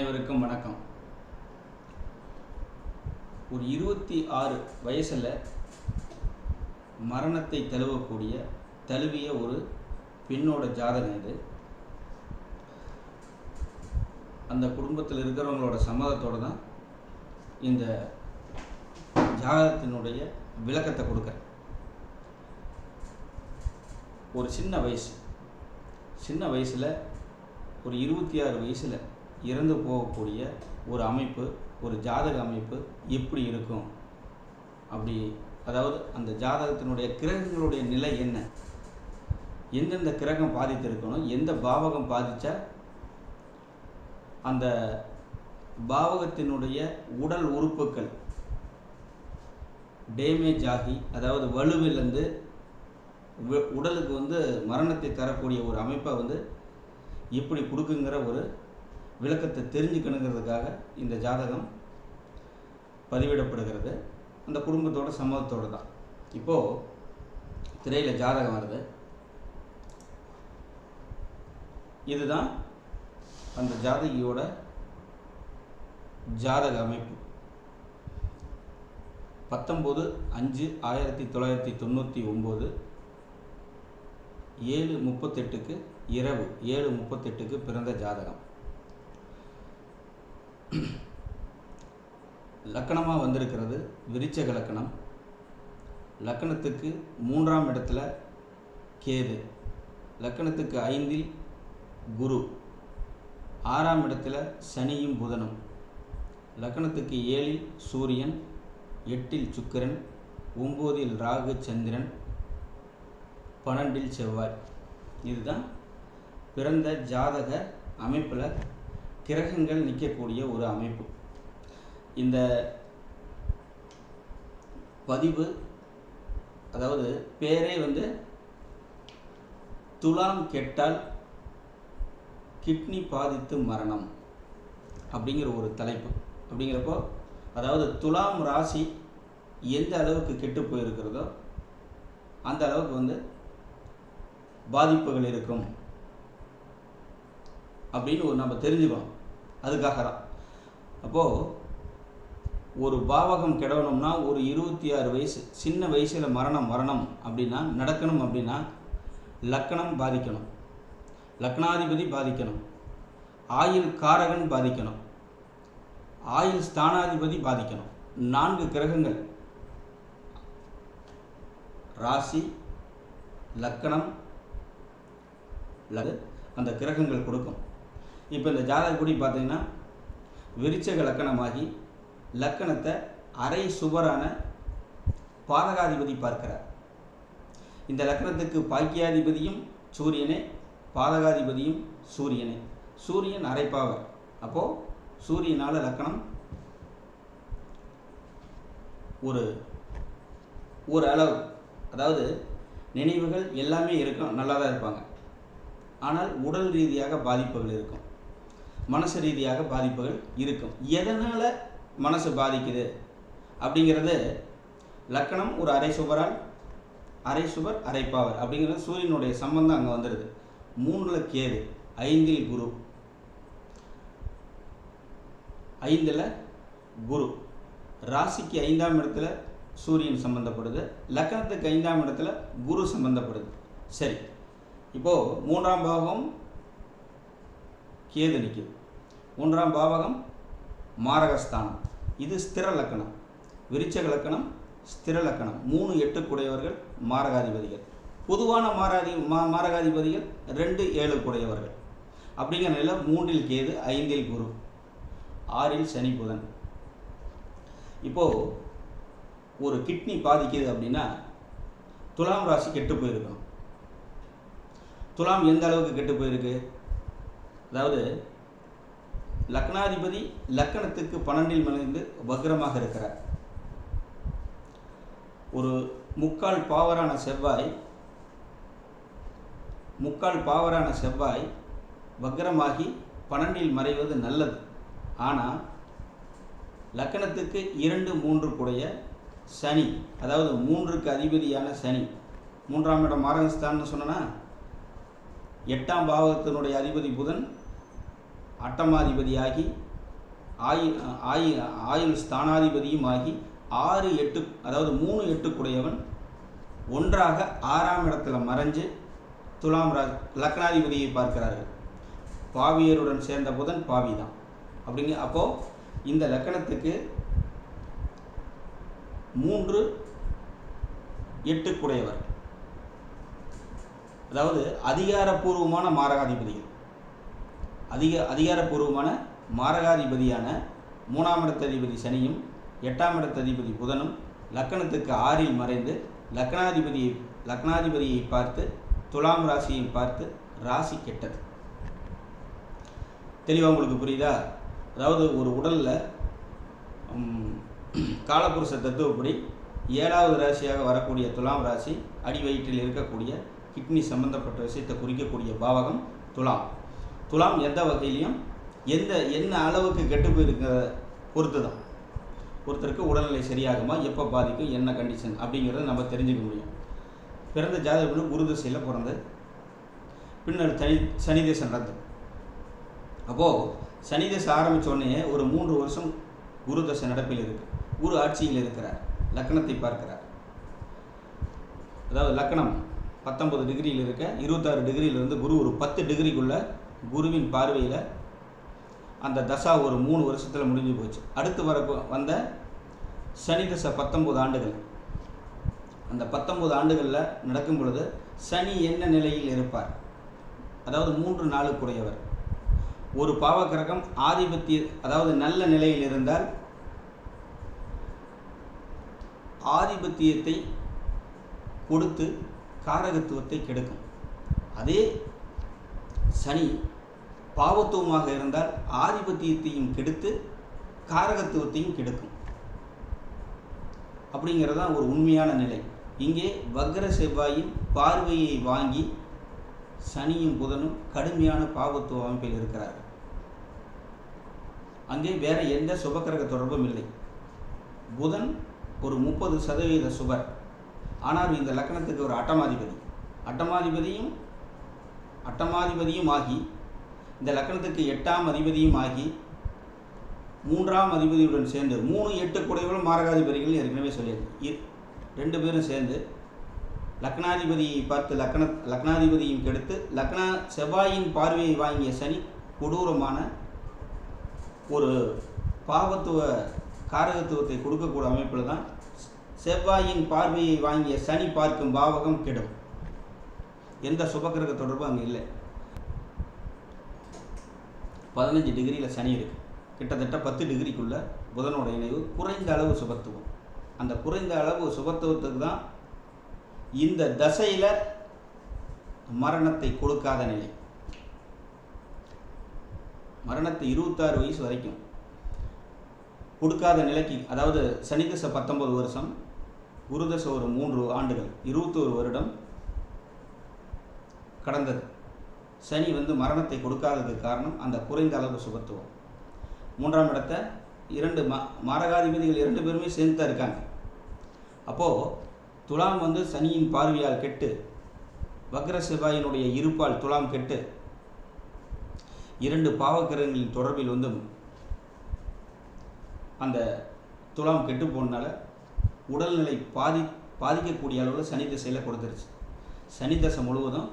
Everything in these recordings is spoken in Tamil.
அனைவருக்கும் வணக்கம். ஒரு இருபத்தி ஆறு வயசில் மரணத்தை தழுவக்கூடிய தழுவிய ஒரு பெண்ணோட ஜாதகம் இது. அந்த குடும்பத்தில் இருக்கிறவங்களோட சம்மதத்தோடு தான் இந்த ஜாதகத்தினுடைய விளக்கத்தை கொடுக்குறேன். ஒரு சின்ன வயசு. சின்ன வயசில் ஒரு இருபத்தி ஆறு வயசில் இறந்து போகக்கூடிய ஒரு அமைப்பு ஒரு ஜாதக அமைப்பு எப்படி இருக்கும். அப்படி அதாவது அந்த ஜாதகத்தினுடைய கிரகங்களுடைய நிலை என்ன? எந்தெந்த கிரகம் பாதித்திருக்கணும்? எந்த பாவகம் பாதித்தா அந்த பாவகத்தினுடைய உடல் உறுப்புகள் டேமேஜ் ஆகி அதாவது வலுவிலிருந்து உடலுக்கு வந்து மரணத்தை தரக்கூடிய ஒரு அமைப்பை வந்து இப்படி கொடுக்குங்கிற ஒரு விளக்கத்தை தெரிஞ்சுக்கணுங்கிறதுக்காக இந்த ஜாதகம் பதிவிடப்படுகிறது. அந்த குடும்பத்தோட சம்மதத்தோடு தான். இப்போது திரையில் ஜாதகம் வருது. இதுதான் அந்த ஜாதகியோட ஜாதக அமைப்பு. பத்தொம்போது அஞ்சு ஆயிரத்தி தொள்ளாயிரத்தி தொண்ணூற்றி ஒம்பது ஏழு முப்பத்தெட்டுக்கு இரவு ஏழு முப்பத்தெட்டுக்கு பிறந்த ஜாதகம். லக்கணமாக வந்திருக்கிறது விருச்சக லக்கணம். லக்கணத்துக்கு மூன்றாம் இடத்துல கேது. லக்கணத்துக்கு ஐந்தில் குரு. ஆறாம் இடத்துல சனியும் புதனும். லக்கணத்துக்கு ஏழில் சூரியன் எட்டில் சுக்கிரன் ஒம்போதில் ராகு சந்திரன் பன்னெண்டில் செவ்வாய். இதுதான் பிறந்த ஜாதக அமைப்பில் கிரகங்கள் நிற்கக்கூடிய ஒரு அமைப்பு. இந்த பதிவு அதாவது பேரே வந்து துலாம் கெட்டால் கிட்னி பாதித்து மரணம் அப்படிங்கிற ஒரு தலைப்பு. அப்படிங்கிறப்போ அதாவது துலாம் ராசி எந்த அளவுக்கு கெட்டு போயிருக்கிறதோ அந்த அளவுக்கு வந்து பாதிப்புகள் இருக்கும் அப்படின்னு ஒரு நம்ம தெரிஞ்சுக்கணும். அதுக்காக தான் அப்போது ஒரு பாவகம் கெடவணும்னா ஒரு இருபத்தி ஆறு வயசு சின்ன வயசில் மரணம் மரணம் அப்படின்னா நடக்கணும் அப்படின்னா லக்கணம் பாதிக்கணும். லக்னாதிபதி பாதிக்கணும். ஆயுள் காரகன் பாதிக்கணும். ஆயுள் ஸ்தானாதிபதி பாதிக்கணும். நான்கு கிரகங்கள். ராசி லக்கணம் அந்த கிரகங்கள் கொடுக்கும். இப்போ இந்த ஜாதகப்படி பார்த்தீங்கன்னா விருச்சக லக்கணமாகி லக்கணத்தை அரை சுவரான பாதகாதிபதி பார்க்கிறார். இந்த லக்கணத்துக்கு பாக்கியாதிபதியும் சூரியனே பாதகாதிபதியும் சூரியனே. சூரியன் அரைப்பாவர் அப்போது சூரியனால் லக்கணம் ஒரு ஒரு அளவு. அதாவது நினைவுகள் எல்லாமே இருக்கும் நல்லா தான் இருப்பாங்க. ஆனால் உடல் ரீதியாக பாதிப்புகள் இருக்கும். மனசு ரீதியாக பாதிப்புகள் இருக்கும். எதனால் மனசு பாதிக்குது? அப்படிங்கிறது லக்கணம் ஒரு அரை சுவரால் அரை சுவர் அரை பாவர் அப்படிங்கிறது சூரியனுடைய சம்பந்தம் அங்கே வந்துடுது மூணில் கேது ஐந்தில் குரு. ஐந்தில் குரு. ராசிக்கு ஐந்தாம் இடத்துல சூரியன் சம்பந்தப்படுது. லக்கணத்துக்கு ஐந்தாம் இடத்துல குரு சம்பந்தப்படுது. சரி. இப்போது மூன்றாம் பாகம் கேது நிற்குது மூன்றாம் பாவகம் மாரகஸ்தானம். இது ஸ்திர லக்கணம். விருச்சக லக்கணம் ஸ்திர லக்கணம். மூணு எட்டுக்குடையவர்கள் மாரகாதிபதிகள். பொதுவான மாராதி மா மாரகாதிபதிகள் ரெண்டு ஏழு குடையவர்கள் அப்படிங்கிற நிலை மூன்றில் கேது ஐந்தில் குரு. ஆறில் சனி புதன். இப்போது ஒரு கிட்னி பாதிக்குது அப்படின்னா துலாம் ராசி கெட்டு போயிருக்கணும். துலாம் எந்த அளவுக்கு கெட்டு போயிருக்கு? அதாவது லக்னாதிபதி லக்கணத்துக்கு பன்னெண்டில் மறைந்து வக்ரமாக இருக்கிறார். ஒரு முக்கால் பாவரான செவ்வாய் முக்கால் பாவரான செவ்வாய் வக்ரமாகி பன்னெண்டில் மறைவது நல்லது. ஆனால் லக்கணத்துக்கு இரண்டு மூன்று கூடைய சனி அதாவது மூன்றுக்கு அதிபதியான சனி மூன்றாம் இடம் மாரகஸ்தான்னு சொன்னனா? எட்டாம் பாவத்தினுடைய அதிபதி புதன் அட்டமாதிபதியாகி ஆயு ஆயு ஆயுள் ஸ்தானாதிபதியும் ஆகி ஆறு எட்டு அதாவது மூணு எட்டுக்குடையவன் ஒன்றாக ஆறாம் இடத்துல மறைஞ்சு துலாம் ராசி லக்னாதிபதியை பார்க்கிறார்கள். பாவியருடன் சேர்ந்த புதன் பாவி தான் அப்படிங்க அப்போது இந்த லக்கணத்துக்கு மூன்று எட்டுக்குடையவர். அதாவது அதிகாரப்பூர்வமான மாரகாதிபதிகள். அதிக அதிகாரப்பூர்வமான மாரகாதிபதியான மூணாம் இடத்ததிபதி சனியும் எட்டாம் இடத்ததிபதி புதனும் லக்கணத்துக்கு ஆறில் மறைந்து லக்னாதிபதியை லக்னாதிபதியை பார்த்து துலாம் ராசியை பார்த்து ராசி கெட்டது. தெளிவாக உங்களுக்கு புரியுதா? அதாவது ஒரு உடலில் காலபுருஷ தத்துவப்படி ஏழாவது ராசியாக வரக்கூடிய துலாம் ராசி அடி வயிற்றில் இருக்கக்கூடிய கிட்னி சம்பந்தப்பட்ட விஷயத்தை குறிக்கக்கூடிய பாவகம் துலாம். துலாம் எந்த வகையிலையும் எந்த என்ன அளவுக்கு கெட்டு போயிருக்க பொறுத்து தான் ஒருத்தருக்கு உடல்நிலை சரியாகுமா எப்போ பாதிக்கும் என்ன கண்டிஷன் அப்படிங்கிறத நம்ம தெரிஞ்சுக்க முடியும். பிறந்த ஜாதகம் குரு திசையில் பிறந்து பின்னர் தனி சனி தேசம் நடந்தது. அப்போது சனி தசை ஒரு மூன்று வருஷம் குரு தசை நடப்பில் இருக்கு. குரு ஆட்சியில் இருக்கிறார். லக்கணத்தை பார்க்கிறார். அதாவது லக்கணம் பத்தொன்பது டிகிரியில் இருக்க இருபத்தாறு டிகிரியிலிருந்து குரு ஒரு பத்து டிகிரிக்குள்ளே குருவின் பார்வையில் அந்த தசா ஒரு மூணு வருஷத்தில் முடிஞ்சு போச்சு. அடுத்து வர வந்த சனி தசை பத்தொம்போது ஆண்டுகள். அந்த பத்தொம்போது ஆண்டுகளில் நடக்கும் பொழுது சனி என்ன நிலையில் இருப்பார்? அதாவது மூன்று நாளுக்குடையவர் ஒரு பாவக்கிரகம் ஆதிபத்திய அதாவது நல்ல நிலையில் இருந்தால் ஆதிபத்தியத்தை கொடுத்து காரகத்துவத்தை கெடுக்கும். அதே சனி பாவத்துவமாக இருந்தால் ஆதிபத்தியத்தையும் கெடுத்து காரகத்துவத்தையும் கெடுக்கும். அப்படிங்கிறது தான் ஒரு உண்மையான நிலை. இங்கே வக்ர செவ்வாயின் பார்வையை வாங்கி சனியும் புதனும் கடுமையான பாவத்துவ அமைப்பில் இருக்கிறார்கள். அங்கே வேற எந்த சுபக்கிரக தொடர்பும் இல்லை. புதன் ஒரு முப்பது சதவீத சுபர். ஆனால் இந்த லக்கணத்துக்கு ஒரு அட்டமாதிபதி. அட்டமாதிபதியும் அட்டமாதிபதியும் ஆகி இந்த லக்கணத்துக்கு எட்டாம் அதிபதியும் ஆகி மூன்றாம் அதிபதியுடன் சேர்ந்து மூணு எட்டு குடைகளும் மாரகாதிபதிகள் ஏற்கனவே சொல்லியிருக்கு ரெண்டு பேரும் சேர்ந்து லக்னாதிபதியை பார்த்து லக்ன லக்னாதிபதியும் கெடுத்து லக்னா செவ்வாயின் பார்வையை வாங்கிய சனி கொடூரமான ஒரு பாவத்துவ காரகத்துவத்தை கொடுக்கக்கூடிய அமைப்பில் தான் செவ்வாயின் பார்வையை வாங்கிய சனி பார்க்கும் பாவகம் கெடும். எந்த சுபக்கிரக தொடர்பும் அங்கே இல்லை. பதினஞ்சு டிகிரியில் சனி இருக்குது கிட்டத்தட்ட பத்து டிகிரிக்குள்ளே புதனோட இணைவு குறைந்த அளவு சுபத்துவம். அந்த குறைந்த அளவு சுபத்துவத்துக்கு தான் இந்த தசையில் மரணத்தை கொடுக்காத நிலை. மரணத்தை இருபத்தாறு வயசு வரைக்கும் கொடுக்காத நிலைக்கு அதாவது சனி தசை பத்தொன்பது வருஷம் குருதசை ஒரு மூன்று ஆண்டுகள் இருபத்தோரு வருடம் கடந்தது. சனி வந்து மரணத்தை கொடுக்காததுக்கு காரணம் அந்த குறைந்த அளவு சுபத்துவம். மூன்றாம் இடத்த இரண்டு ம மாரகாதிபதிகள் இரண்டு பேருமே சேர்ந்து தான் இருக்காங்க. அப்போது துலாம் வந்து சனியின் பார்வையால் கெட்டு வக்ர செவ்வாயினுடைய இருப்பால் துலாம் கெட்டு இரண்டு பாவக்கிரகங்களின் தொடர்பில் வந்து அந்த துலாம் கெட்டு போனால உடல்நிலை பாதி பாதிக்கக்கூடிய அளவில் சனி திசையில் கொடுத்துருச்சு. சனி தசை முழுவதும்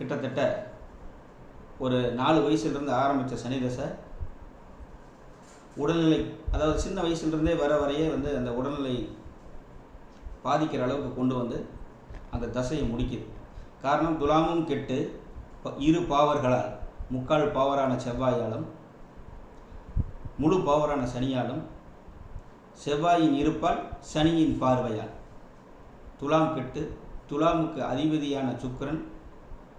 கிட்டத்தட்ட ஒரு நாலு வயசுலேருந்து ஆரம்பித்த சனி தசை உடல்நிலை அதாவது சின்ன வயசுலேருந்தே வர வரையே வந்து அந்த உடல்நிலை பாதிக்கிற அளவுக்கு கொண்டு வந்து அந்த தசையை முடிக்குது. காரணம் துலாமும் கெட்டு ப- இரு பாவர்களால் முக்கால் பாவரான செவ்வாயாலும் முழு பாவரான சனியாலும் செவ்வாயின் இருப்பால் சனியின் பார்வையால். துலாம் கெட்டு துலாமுக்கு அதிபதியான சுக்கரன்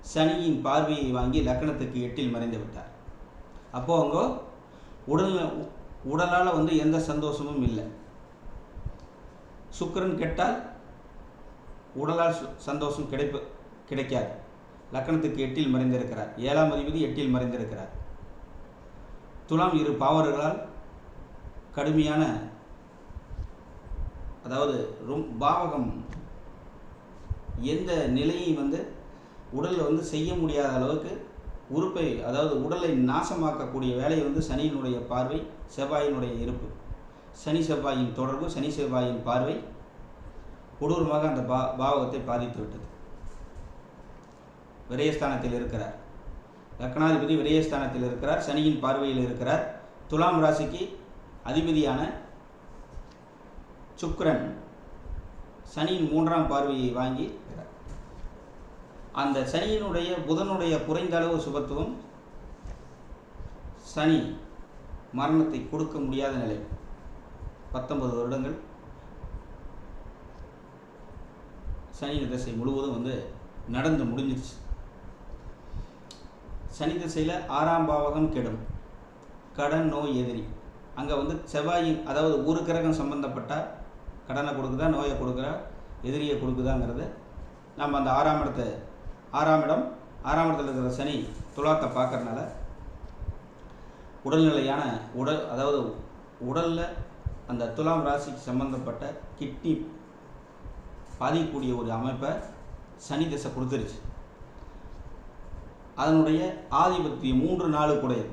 சனியின் பார்வையை வாங்கி லக்கணத்துக்கு எட்டில் மறைந்து விட்டார். அப்போ அவங்க உடல் உடலால் வந்து எந்த சந்தோஷமும் இல்லை. சுக்கரன் கெட்டால் உடலால் சு- சந்தோஷம் கிடைப்பு கிடைக்காது. லக்கணத்துக்கு எட்டில் மறைந்திருக்கிறார். ஏழாம் அதிபதி எட்டில் மறைந்திருக்கிறார். துலாம் இரு பாவர்களால் கடுமையான அதாவது ரொம் பாவகம் எந்த நிலையும் வந்து உடலில் வந்து செய்ய முடியாத அளவுக்கு உறுப்பை அதாவது உடலை நாசமாக்கக்கூடிய வேலையை வந்து சனியினுடைய பார்வை செவ்வாயினுடைய இருப்பு. சனி செவ்வாயின் தொடர்பு சனி செவ்வாயின் பார்வை கொடூரமாக அந்த பா பாவகத்தை பாதித்து விட்டது விரயஸ்தானத்தில் இருக்கிறார். லக்னாதிபதி விரயஸ்தானத்தில் இருக்கிறார் சனியின் பார்வையில் இருக்கிறார். துலாம் ராசிக்கு அதிபதியான சுக்ரன் சனியின் மூன்றாம் பார்வையை வாங்கி அந்த சனியினுடைய புதனுடைய குறைந்த அளவு சுபத்துவம் சனி மரணத்தை கொடுக்க முடியாத நிலை. பத்தொன்பது வருடங்கள். சனி திசை முழுவதும் வந்து நடந்து முடிஞ்சிருச்சு. சனி திசையில் ஆறாம் பாவகம் கெடும். கடன் நோய் எதிரி. அங்கே வந்து செவ்வாயின் அதாவது ஒரு கிரகம் சம்பந்தப்பட்ட கடனை கொடுக்குதா நோயை கொடுக்குறா எதிரியை கொடுக்குதாங்கிறது நம்ம அந்த ஆறாம் இடத்தை ஆறாம் இடம் ஆறாம் இடத்துல இருக்கிற சனி துலாத்தை பார்க்கறனால உடல்நிலையான உடல் அதாவது உடலில் அந்த துலாம் ராசிக்கு சம்பந்தப்பட்ட கிட்னி பாதிக்கக்கூடிய ஒரு அமைப்பை சனி திசை கொடுத்துருச்சு. அதனுடைய ஆதிபத்தியம் மூன்று நாலு கூடையது.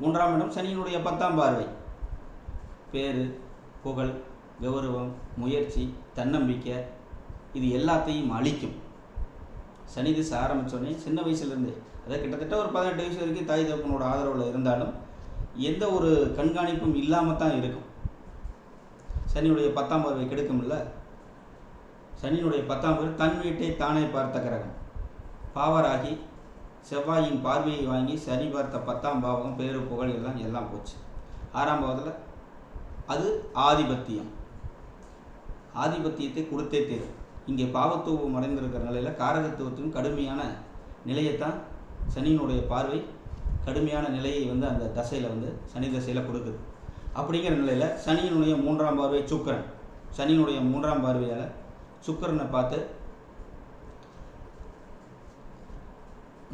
மூன்றாம் இடம் சனியினுடைய பத்தாம் பார்வை. பேரு புகழ் கௌரவம் முயற்சி தன்னம்பிக்கை இது எல்லாத்தையும் அழிக்கும். சனி திசை ஆரம்பித்தோடனே சின்ன வயசுலேருந்தே அதாவது கிட்டத்தட்ட ஒரு பதினெட்டு வயசு வரைக்கும் தாய் தகப்பனோட ஆதரவில் இருந்தாலும் எந்த ஒரு கண்காணிப்பும் இல்லாமல் தான் இருக்கும். சனியுடைய பத்தாம் பார்வை கெடுக்கும்ல? சனியினுடைய பத்தாம் பார்வை தன் வீட்டை தானே பார்த்த கிரகம். பாவராகி செவ்வாயின் பார்வையை வாங்கி சனி பார்த்த பத்தாம் பாவகம் பேரு புகழ் எல்லாம் எல்லாம் போச்சு. ஆறாம் பாவத்தில் அது ஆதிபத்தியம். ஆதிபத்தியத்தை கொடுத்தே தேரும். இங்கே பாவத்துவம் அடைந்திருக்கிற நிலையில் காரகத்துவத்தின் கடுமையான நிலையைத்தான் சனியினுடைய பார்வை கடுமையான நிலையை வந்து அந்த தசையில் வந்து சனி தசையில் கொடுக்குது. அப்படிங்கிற நிலையில் சனியினுடைய மூன்றாம் பார்வை சுக்கரன். சனியினுடைய மூன்றாம் பார்வையால் சுக்கரனை பார்த்து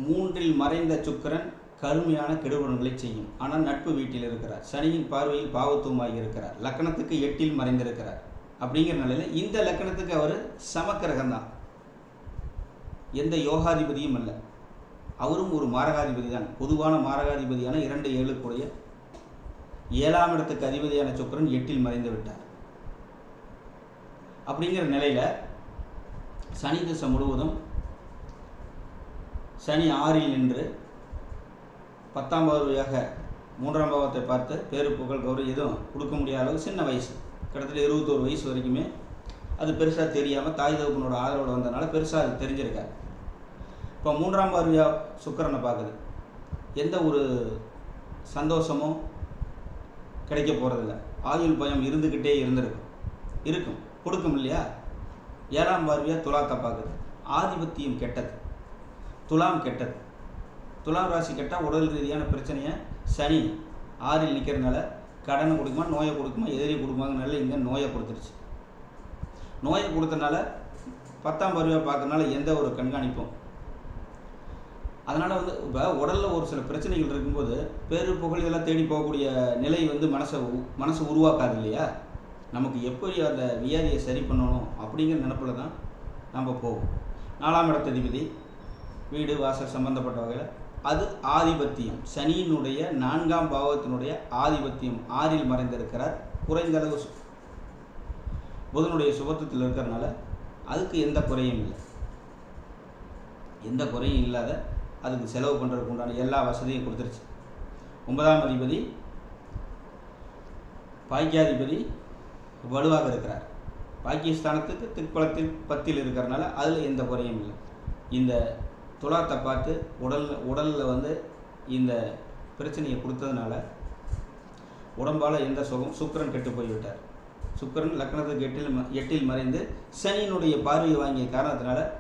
மூன்றில் மறைந்த சுக்கரன் கடுமையான கெடுபலன்களை செய்யும். ஆனால் நட்பு வீட்டில் இருக்கிறார். சனியின் பார்வையில் பாவத்துவமாகி இருக்கிறார். லக்கணத்துக்கு எட்டில் மறைந்திருக்கிறார். அப்படிங்கிற நிலையில் இந்த லக்கணத்துக்கு அவர் சமக்கிரகம் தான் எந்த யோகாதிபதியும் அல்ல. அவரும் ஒரு மாரகாதிபதி தான் பொதுவான மாரகாதிபதியான இரண்டு ஏழுக்குடைய ஏழாம் இடத்துக்கு அதிபதியான சுக்கரன் எட்டில் மறைந்து விட்டார். அப்படிங்கிற நிலையில் சனி திசை முழுவதும் சனி ஆறில் நின்று பத்தாம் பார்வையாக மூன்றாம் பாவத்தை பார்த்து பேரு புகழ் கௌரவம் எதுவும் கொடுக்க முடியாத அளவு சின்ன வயசு. கிட்டத்தட்ட இருபத்தோரு வயசு வரைக்குமே அது பெருசாக தெரியாமல் தாய் தகப்பனோட ஆதரவோடு வந்ததுனால பெருசாக அது தெரிஞ்சிருக்காரு இப்போ மூன்றாம் பார்வையாக சுக்கரனை பார்க்குது எந்த ஒரு சந்தோஷமும் கிடைக்க போகிறதில்ல ஆயுள் பயம் இருந்துக்கிட்டே இருந்திருக்கும். இருக்கும். கொடுக்கும் இல்லையா? ஏழாம் பார்வையாக துலாத்தை பார்க்குது ஆதிபத்தியம் கெட்டது. துலாம் கெட்டது. துலாம் ராசி கெட்டால் உடல் ரீதியான பிரச்சனையை சனி ஆறில் நிற்கிறதுனால கடனை கொடுக்குமா நோயை கொடுக்குமா எதிரியை கொடுக்குமாங்கனால இங்கே நோயை கொடுத்துருச்சு. நோயை கொடுத்தனால பத்தாம் பருவா பார்க்கறனால எந்த ஒரு கண்காணிப்பும். அதனால் வந்து இப்போ உடலில் ஒரு சில பிரச்சனைகள் இருக்கும்போது பேரு புகழ் இதெல்லாம் தேடி போகக்கூடிய நிலை வந்து மனசை மனசு உருவாக்காது இல்லையா? நமக்கு எப்படி அந்த வியாதியை சரி பண்ணணும் அப்படிங்கிற நினப்பில் தான் நம்ம போவோம். நாலாம் இடத்ததிபதி வீடு வாசல் சம்பந்தப்பட்ட வகையில் அது ஆதிபத்தியம். சனியினுடைய நான்காம் பாவத்தினுடைய ஆதிபத்தியம். ஆறில் மறைந்திருக்கிறார். குறைந்த அளவு சு- புதனுடைய சுபத்துவத்தில் இருக்கிறனால அதுக்கு எந்த குறையும் இல்லை. எந்த குறையும் இல்லாத அதுக்கு செலவு பண்ணுறதுக்கு உண்டான எல்லா வசதியும் கொடுத்துருச்சு. ஒன்பதாம் அதிபதி பாக்கியாதிபதி வலுவாக இருக்கிறார். பாகிஸ்தானத்துக்கு திக்பலத்தில் பத்தில் இருக்கிறனால அதில் எந்த குறையும் இல்லை. இந்த துலாத்தை பார்த்து உடல் உடலில் வந்து இந்த பிரச்சனையை கொடுத்ததுனால உடம்பால் எந்த சுகம் சுக்கரன் கெட்டு போய்விட்டார். சுக்கரன் லக்னத்துக்கு எட்டில் ம- எட்டில் மறைந்து சனியினுடைய பார்வையை வாங்கிய காரணத்தினால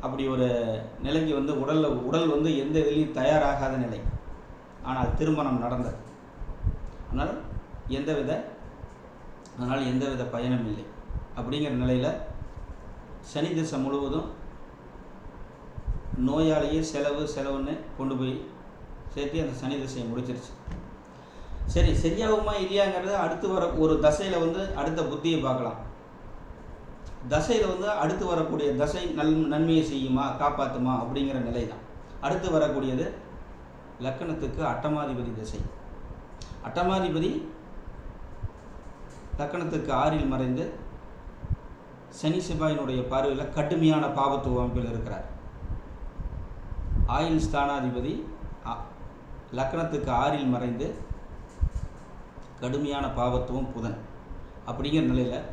அப்படி ஒரு நிலைக்கு வந்து உடலில் உடல் வந்து எந்த இதுலேயும் தயாராகாத நிலை. ஆனால் திருமணம் நடந்தது. ஆனால் எந்தவித அதனால் எந்தவித பயனும் இல்லை. அப்படிங்கிற நிலையில் சனி திசை முழுவதும் நோயாளியே செலவு செலவுன்னு கொண்டு போய் சேர்த்து அந்த சனி திசையை முடிச்சிருச்சு. சரி சரியாகுமா இல்லையாங்கிறத அடுத்து வர ஒரு தசையில் வந்து அடுத்த புத்தியை பார்க்கலாம். தசையில் வந்து அடுத்து வரக்கூடிய தசை நல் நன்மையை செய்யுமா காப்பாற்றுமா அப்படிங்கிற நிலை தான் அடுத்து வரக்கூடியது லக்கணத்துக்கு அட்டமாதிபதி திசை. அட்டமாதிபதி லக்கணத்துக்கு ஆறில் மறைந்து சனி செவ்வாயினுடைய பார்வையில் கடுமையான பாவத்துவ அமைப்பில் இருக்கிறார். ஆயுள் ஸ்தானாதிபதி அ- லக்கணத்துக்கு ஆறில் மறைந்து கடுமையான பாவத்துவம் புதன். அப்படிங்கிற நிலையில்